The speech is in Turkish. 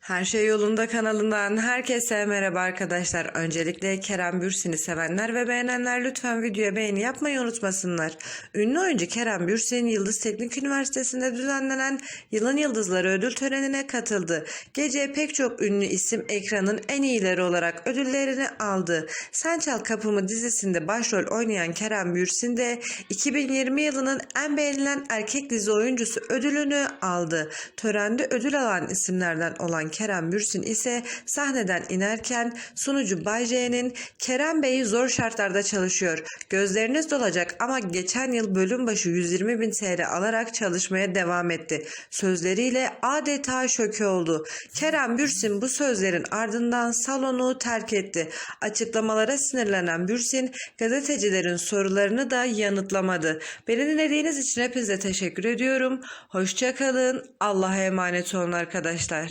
Her Şey Yolunda kanalından herkese merhaba arkadaşlar. Öncelikle Kerem Bürsin'i sevenler ve beğenenler lütfen videoya beğeni yapmayı unutmasınlar. Ünlü oyuncu Kerem Bürsin Yıldız Teknik Üniversitesi'nde düzenlenen Yılın Yıldızları ödül törenine katıldı. Gece pek çok ünlü isim ekranın en iyileri olarak ödüllerini aldı. Sen Çal Kapımı dizisinde başrol oynayan Kerem Bürsin de 2020 yılının en beğenilen erkek dizi oyuncusu ödülünü aldı. Törende ödül alan isimlerden olan Kerem Bürsin ise sahneden inerken sunucu Bay J'nin Kerem Bey zor şartlarda çalışıyor. Gözleriniz dolacak ama geçen yıl bölüm başı 120 bin TL alarak çalışmaya devam etti. Sözleriyle adeta şoke oldu. Kerem Bürsin bu sözlerin ardından salonu terk etti. Açıklamalara sinirlenen Bürsin gazetecilerin sorularını da yanıtlamadı. Beni dinlediğiniz için hepinize teşekkür ediyorum. Hoşçakalın. Allah'a emanet olun arkadaşlar.